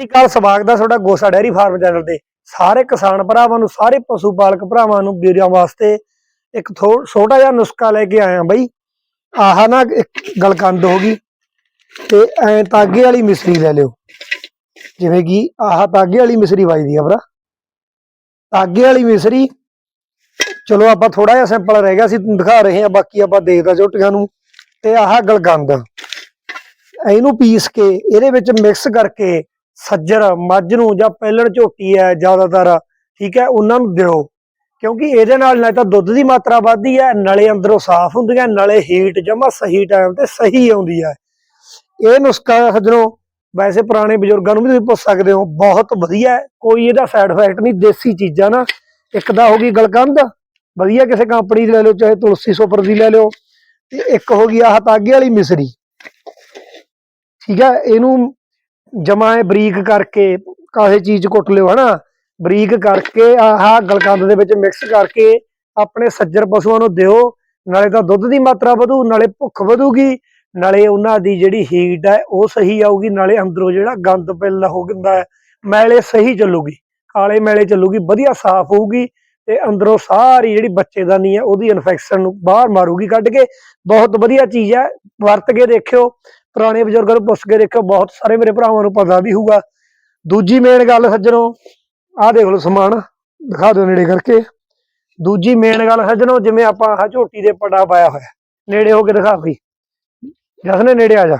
ਸਤਿ ਸ਼੍ਰੀ ਸਵਾਗਤ ਹੈ ਤੁਹਾਡਾ ਗੋਸਾ ਡੈਰੀ ਫਾਰਮ ਚੈਨਲ ਤੇ। ਸਾਰੇ ਕਿਸਾਨ ਭਰਾਵਾਂ ਨੂੰ, ਸਾਰੇ ਪਸ਼ੂ ਪਾਲਕ ਭਰਾਵਾਂ ਨੂੰ, ਵੀਰਾਂ ਵਾਸਤੇ ਇੱਕ ਛੋਟਾ ਜਿਹਾ ਨੁਸਖਾ ਲੈ ਕੇ ਆਇਆ ਬਈ। ਆਹ ਨਾ ਗਲਕੰਦ ਹੋ ਗਈ ਤੇ ਐ ਤਾਗੇ ਵਾਲੀ ਮਿਸਰੀ ਲੈ ਲਿਓ। ਜਿਵੇਂ ਕਿ ਆਹ ਤਾਗੇ ਵਾਲੀ ਮਿਸਰੀ ਵੱਜਦੀ ਆ ਭਰਾ। ਤਾਗੇ ਵਾਲੀ ਮਿਸਰੀ, ਚਲੋ ਆਪਾਂ ਥੋੜਾ ਜਿਹਾ ਸਿੰਪਲ ਰਹਿ ਗਿਆ ਸੀ, ਦਿਖਾ ਰਹੇ ਹਾਂ, ਬਾਕੀ ਆਪਾਂ ਦੇਖਦਾ ਝੋਟੀਆਂ ਨੂੰ। ਤੇ ਆਹ ਗਲਕੰਦ ਇਹਨੂੰ ਪੀਸ ਕੇ, ਇਹਦੇ ਵਿੱਚ ਮਿਕਸ ਕਰਕੇ ਸੱਜਰ, ਮੱਝ ਨੂੰ ਜਾਂ ਪਹਿਲਣ ਝੋਟੀ ਹੈ ਜ਼ਿਆਦਾਤਰ, ਠੀਕ ਹੈ, ਉਹਨਾਂ ਨੂੰ ਦਿਓ। ਕਿਉਂਕਿ ਇਹਦੇ ਨਾਲ ਨਾ ਤਾਂ ਦੁੱਧ ਦੀ ਮਾਤਰਾ ਵੱਧਦੀ ਹੈ, ਨਾਲੇ ਅੰਦਰੋਂ ਸਾਫ਼ ਹੁੰਦੀਆਂ, ਨਾਲੇ ਹੀਟ ਜਮਾ ਸਹੀ ਟਾਈਮ ਤੇ ਸਹੀ ਆਉਂਦੀ ਹੈ। ਇਹ ਨੁਸਖਾ ਸੱਜਣੋ, ਵੈਸੇ ਪੁਰਾਣੇ ਬਜ਼ੁਰਗਾਂ ਨੂੰ ਵੀ ਤੁਸੀਂ ਪੁੱਛ ਸਕਦੇ ਹੋ, ਬਹੁਤ ਵਧੀਆ ਕੋਈ ਇਹਦਾ ਸਾਈਡ ਇਫੈਕਟ ਨਹੀਂ, ਦੇਸੀ ਚੀਜ਼ਾਂ ਨਾ। ਇੱਕ ਦਾ ਹੋ ਗਈ ਗਲਕੰਦ, ਵਧੀਆ ਕਿਸੇ ਕੰਪਨੀ ਦੀ ਲੈ ਲਓ, ਚਾਹੇ ਤੁਲਸੀ ਸੁਪਰ ਦੀ ਲੈ ਲਿਓ। ਤੇ ਇੱਕ ਹੋ ਗਈ ਆਹ ਤਾਗੇ ਵਾਲੀ ਮਿਸਰੀ। ਠੀਕ ਹੈ, ਇਹਨੂੰ ਜਮਾ ਇਹ ਬਰੀਕ ਕਰਕੇ ਕਾਹੇ ਚੀਜ਼ ਕੁੱਟ ਲਿਓ, ਹਨਾ? ਬਰੀਕ ਕਰਕੇ ਆਹ ਗਲਕੰਦ ਦੇ ਵਿੱਚ ਮਿਕਸ ਕਰਕੇ ਆਪਣੇ ਸੱਜਰ ਪਸ਼ੂਆਂ ਨੂੰ ਦਿਓ। ਨਾਲੇ ਤਾਂ ਦੁੱਧ ਦੀ ਮਾਤਰਾ ਵਧੂ, ਨਾਲੇ ਭੁੱਖ ਵਧੂਗੀ। ਨਾਲੇ ਉਹਨਾਂ ਦੀ ਜਿਹੜੀ ਹੀਟ ਹੈ, ਉਹ ਸਹੀ ਆਊਗੀ। ਨਾਲੇ ਅੰਦਰੋਂ ਜਿਹੜਾ ਗੰਦ ਪਿੱਲ ਹੋ ਜਾਂਦਾ ਹੈ, ਮੈਲੇ ਸਹੀ ਚੱਲੂਗੀ। ਕਾਲੇ ਮੈਲੇ ਚੱਲੂਗੀ, ਵਧੀਆ ਸਾਫ਼ ਹੋਊਗੀ ਤੇ ਅੰਦਰੋਂ ਸਾਰੀ ਜਿਹੜੀ ਬੱਚੇਦਾਨੀ ਹੈ, ਉਹਦੀ ਇਨਫੈਕਸ਼ਨ ਨੂੰ ਬਾਹਰ ਮਾਰੂਗੀ। ਕੱਢ ਕੇ ਬਹੁਤ ਵਧੀਆ ਚੀਜ਼ ਹੈ, ਵਰਤ ਕੇ ਦੇਖਿਓ। ਪੁਰਾਣੇ ਬਜ਼ੁਰਗਾਂ ਨੂੰ ਪੁੱਛ ਕੇ ਦੇਖੋ ਬਹੁਤ ਸਾਰੇ ਮੇਰੇ ਭਰਾਵਾਂ ਨੂੰ ਪਤਾ ਵੀ ਹੋਊਗਾ। ਦੂਜੀ ਮੇਨ ਗੱਲ ਸੱਜਣੋ, ਆਹ ਦੇਖ ਲਓ ਸਮਾਨ, ਦਿਖਾ ਦਿਓ ਨੇੜੇ ਕਰਕੇ। ਦੂਜੀ ਮੇਨ ਗੱਲ ਸੱਜਣੋ, ਜਿਵੇਂ ਆਪਾਂ ਆਹ ਝੋਟੀ ਦੇ ਪੜਾ ਪਾਇਆ ਹੋਇਆ, ਨੇੜੇ ਹੋ ਕੇ ਦਿਖਾ ਵੀ ਜਸਨੇ ਨੇੜੇ ਆ ਜਾ।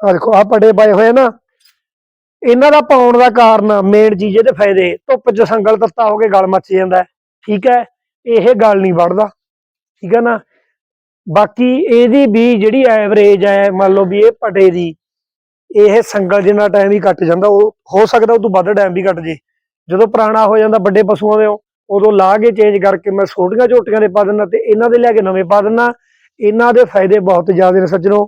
ਆ ਦੇਖੋ, ਆਹ ਪੜੇ ਪਾਏ ਹੋਏ ਨਾ। ਇਹਨਾਂ ਦਾ ਪਾਉਣ ਦਾ ਕਾਰਨ ਮੇਨ ਚੀਜ਼ ਇਹਦੇ ਫਾਇਦੇ, ਧੁੱਪ 'ਚ ਸੰਗਲ ਤੱਤਾ ਹੋ ਕੇ ਗਲ ਮੱਚ ਜਾਂਦਾ। ਠੀਕ ਹੈ, ਇਹ ਗਲ ਨਹੀਂ ਵੜਦਾ ਠੀਕ ਹੈ ਨਾ? ਬਾਕੀ ਇਹਦੀ ਵੀ ਜਿਹੜੀ ਐਵਰੇਜ ਹੈ, ਮੰਨ ਲਓ ਵੀ ਇਹ ਪਟੇ ਦੀ, ਇਹ ਸੰਗਲ ਜਿੰਨਾ ਟਾਈਮ ਹੀ ਕੱਟ ਜਾਂਦਾ, ਉਹ ਹੋ ਸਕਦਾ ਉਹ ਤੋਂ ਵੱਧ ਟਾਈਮ ਵੀ ਕੱਟ ਜੇ। ਜਦੋਂ ਪੁਰਾਣਾ ਹੋ ਜਾਂਦਾ ਵੱਡੇ ਪਸ਼ੂਆਂ ਦੇ, ਉਦੋਂ ਲਾ ਕੇ ਚੇਂਜ ਕਰਕੇ ਮੈਂ ਛੋਟੀਆਂ ਝੋਟੀਆਂ ਦੇ ਪਾ ਦਿੰਦਾ ਤੇ ਇਹਨਾਂ ਦੇ ਲੈ ਕੇ ਨਵੇਂ ਪਾ ਦਿੰਦਾ। ਇਹਨਾਂ ਦੇ ਫਾਇਦੇ ਬਹੁਤ ਜ਼ਿਆਦਾ ਨੇ ਸੱਜਣੋ।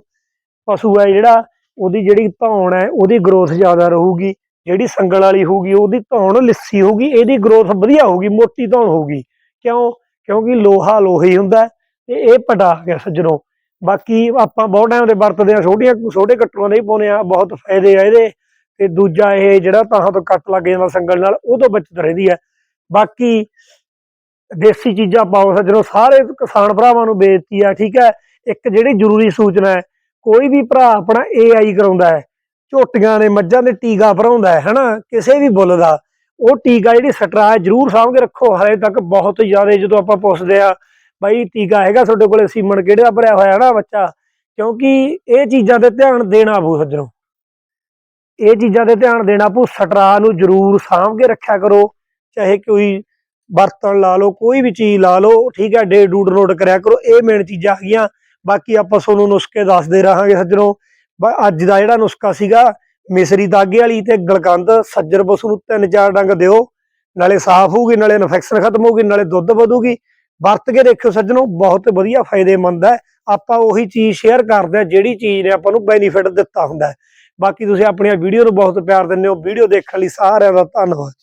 ਪਸ਼ੂ ਹੈ ਜਿਹੜਾ, ਉਹਦੀ ਜਿਹੜੀ ਧੌਣ ਹੈ, ਉਹਦੀ ਗਰੋਥ ਜ਼ਿਆਦਾ ਰਹੂਗੀ। ਜਿਹੜੀ ਸੰਗਲ ਵਾਲੀ ਹੋਊਗੀ, ਉਹਦੀ ਧੌਣ ਲਿੱਸੀ ਹੋਊਗੀ, ਇਹਦੀ ਗਰੋਥ ਵਧੀਆ ਹੋਊਗੀ, ਮੋਟੀ ਧੌਣ ਹੋਊਗੀ। ਕਿਉਂ? ਕਿਉਂਕਿ ਲੋਹਾ ਲੋਹੇ ਹੀ ਹੁੰਦਾ। ਤੇ ਇਹ ਪਟਾ ਗਿਆ ਸੱਜਣੋ। ਬਾਕੀ ਆਪਾਂ ਬਹੁਤ ਟਾਈਮ ਦੇ ਵਰਤਦੇ ਆ, ਛੋਟੀਆਂ ਛੋਟੇ ਕੱਟੂਆਂ ਦੇ ਹੀ ਆ, ਬਹੁਤ ਫਾਇਦੇ ਆ ਇਹਦੇ। ਤੇ ਦੂਜਾ ਇਹ ਜਿਹੜਾ ਤਾਹਾਂ ਤੋਂ ਕੱਟ ਲੱਗ ਜਾਂਦਾ ਸੰਗਲ ਨਾਲ, ਉਹ ਤੋਂ ਬਚਤ ਰਹਿੰਦੀ ਹੈ ਬਾਕੀ ਦੇਸੀ ਚੀਜ਼ਾਂ ਪਾਓ ਸੱਜਣੋ, ਸਾਰੇ ਕਿਸਾਨ ਭਰਾਵਾਂ ਨੂੰ ਬੇਨਤੀ ਆ, ਠੀਕ ਹੈ ਇੱਕ ਜਿਹੜੀ ਜ਼ਰੂਰੀ ਸੂਚਨਾ ਹੈ, ਕੋਈ ਵੀ ਭਰਾ ਆਪਣਾ ਏਆਈ ਕਰਾਉਂਦਾ ਹੈ, ਝੋਟੀਆਂ ਨੇ ਮੱਝਾਂ ਦੇ ਟੀਕਾ ਭਰਾਉਂਦਾ ਹੈ, ਹਨਾ, ਕਿਸੇ ਵੀ ਬੁੱਲ ਦਾ, ਉਹ ਟੀਕਾ ਜਿਹੜੀ ਸਟਰਾ ਹੈ, ਜ਼ਰੂਰ ਸਾਂਭ ਕੇ ਰੱਖੋ, ਹਲੇ ਤੱਕ ਬਹੁਤ ਜ਼ਿਆਦਾ ਜਦੋਂ ਆਪਾਂ ਪੁੱਛਦੇ ਆ ਬਾਈ ਟੀਕਾ ਹੈਗਾ ਤੁਹਾਡੇ ਕੋਲੇ ਸੀਮਨ ਕਿਹੜੇ ਦਾ ਭਰਿਆ ਹੋਇਆ ਨਾ ਬੱਚਾ? ਕਿਉਂਕਿ ਇਹ ਚੀਜ਼ਾਂ ਤੇ ਧਿਆਨ ਦੇਣਾ ਪਊ ਸੱਜਣੋ। ਇਹ ਚੀਜ਼ਾਂ ਤੇ ਧਿਆਨ ਦੇਣਾ ਪਊ, ਸਟਰਾ ਨੂੰ ਜ਼ਰੂਰ ਸਾਂਭ ਕੇ ਰੱਖਿਆ ਕਰੋ। ਚਾਹੇ ਕੋਈ ਬਰਤਨ ਲਾ ਲਓ, ਕੋਈ ਵੀ ਚੀਜ਼ ਲਾ ਲਓ, ਠੀਕ ਹੈ ਡੇ ਡੂਡ ਨੋਟ ਕਰਿਆ ਕਰੋ, ਇਹ ਮੇਨ ਚੀਜ਼ਾਂ ਹੈਗੀਆਂ। ਬਾਕੀ ਆਪਾਂ ਤੁਹਾਨੂੰ ਨੁਸਖੇ ਦੱਸਦੇ ਰਹਾਂਗੇ ਸੱਜਣੋ। ਬ- ਅੱਜ ਦਾ ਜਿਹੜਾ ਨੁਸਖਾ ਸੀਗਾ, ਮਿਸਰੀ ਦਾਗੇ ਵਾਲੀ ਤੇ ਗਲਕੰਦ, ਸੱਜਰ ਪਸ਼ੂ ਨੂੰ ਤਿੰਨ ਚਾਰ ਡੰਗ ਦਿਓ। ਨਾਲੇ ਸਾਫ਼ ਹੋਊਗੀ, ਨਾਲੇ ਇਨਫੈਕਸ਼ਨ ਖਤਮ ਹੋਊਗੀ, ਨਾਲੇ ਦੁੱਧ ਵਧੂਗੀ। ਵਰਤ ਕੇ ਦੇਖਿਓ ਸੱਜਣੋ, ਬਹੁਤ ਵਧੀਆ ਫਾਇਦੇਮੰਦ ਹੈ। ਆਪਾਂ ਉਹੀ ਚੀਜ਼ ਸ਼ੇਅਰ ਕਰਦੇ ਆ ਜਿਹੜੀ ਚੀਜ਼ ਨੇ ਆਪਾਂ ਨੂੰ ਬੈਨੀਫਿਟ ਦਿੱਤਾ ਹੁੰਦਾ ਹੈ। ਬਾਕੀ ਤੁਸੀਂ ਆਪਣੀਆਂ ਵੀਡੀਓ ਨੂੰ ਬਹੁਤ ਪਿਆਰ ਦਿੰਦੇ ਹੋ। ਵੀਡੀਓ ਦੇਖਣ ਲਈ ਸਾਰਿਆਂ ਦਾ ਧੰਨਵਾਦ।